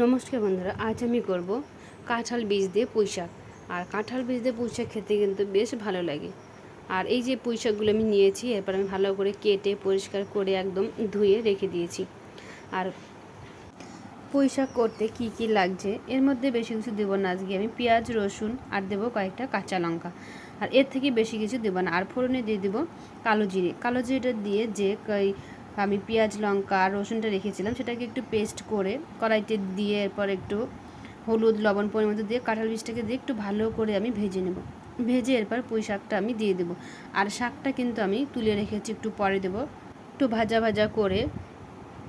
নমস্কার বন্ধুরা, আজ আমি করব কাঁঠাল বীজ দিয়ে পুঁই শাক। আর কাঁঠাল বীজ দিয়ে পুঁই শাক খেতে কিন্তু বেশ ভালো লাগে। আর এই যে পুঁই শাকগুলো আমি নিয়েছি, এরপর আমি ভালো করে কেটে পরিষ্কার করে একদম ধুয়ে রেখে দিয়েছি। আর পুঁই শাক করতে কি কি লাগছে, এর মধ্যে বেশি কিছু দেবো না। আজকে আমি পেঁয়াজ, রসুন আর দেবো কয়েকটা কাঁচা লঙ্কা। আর এর থেকে বেশি কিছু দেবো না। আর ফোড়নে দিয়ে দেবো কালো জিরে। কালো জিরেটা দিয়ে যে আমি পেঁয়াজ, লঙ্কা রসুনটা রেখেছিলাম। সেটাকে একটু পেস্ট করে কড়াইতে দিয়ে এরপর একটু হলুদ, লবণ পরিমাণ দিয়ে কাঁঠাল বীজটাকে দিয়ে একটু ভালো করে আমি ভেজে নেব। ভেজে এরপর পুঁই শাকটা আমি দিয়ে দেবো। আর শাকটা কিন্তু আমি তুলে রেখেছি একটু পরে দেবো। একটু ভাজা ভাজা করে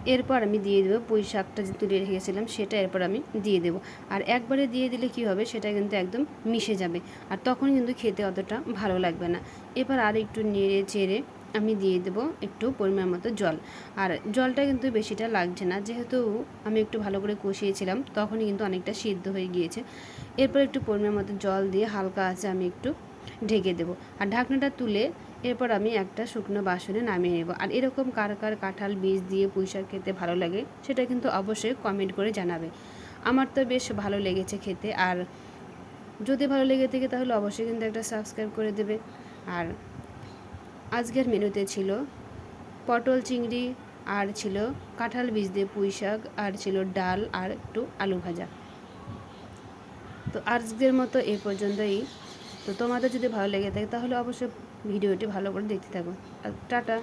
এরপর আমি দিয়ে দেবো পুঁই শাকটা যে তুলে রেখেছিলাম, সেটা এরপর আমি দিয়ে দেবো। আর একবারে দিয়ে দিলে কি হবে, সেটা কিন্তু একদম মিশে যাবে। আর তখন কিন্তু খেতে অতটা ভালো লাগবে না। এবার আর একটু নেড়ে চেড়ে আমি দিয়ে দেবো একটু পরিমাণ মতো জল। আর জলটা কিন্তু বেশিটা লাগছে না। যেহেতু আমি একটু ভালো করে কষিয়েছিলাম, তখনই কিন্তু অনেকটা সিদ্ধ হয়ে গিয়েছে। এরপর একটু পরিমাণ মতো জল দিয়ে হালকা আছে আমি একটু ঢেকে দেবো। আর ঢাকনাটা তুলে এরপর আমি একটা শুকনো বাসনে নামিয়ে নেব। আর এরকম কার কার কাঁঠাল বীজ দিয়ে পুঁইশাক খেতে ভালো লাগে, সেটা কিন্তু অবশ্যই কমেন্ট করে জানাবে। আমার তো বেশ ভালো লেগেছে খেতে। আর যদি ভালো লেগে থাকে তাহলে অবশ্যই কিন্তু একটা সাবস্ক্রাইব করে দেবে। আর আজকের মেনুতে ছিল পটল চিংড়ি আর ছিল কাঁঠাল বীজ দিয়ে পুঁই শাক আর ছিল ডাল আর একটু আলু ভাজা। তো আজকের মতো এ পর্যন্তই। তো তোমাদের যদি ভালো লেগে থাকে তাহলে অবশ্যই ভিডিওটি ভালো করে দেখতে থাকো। আর টাটা।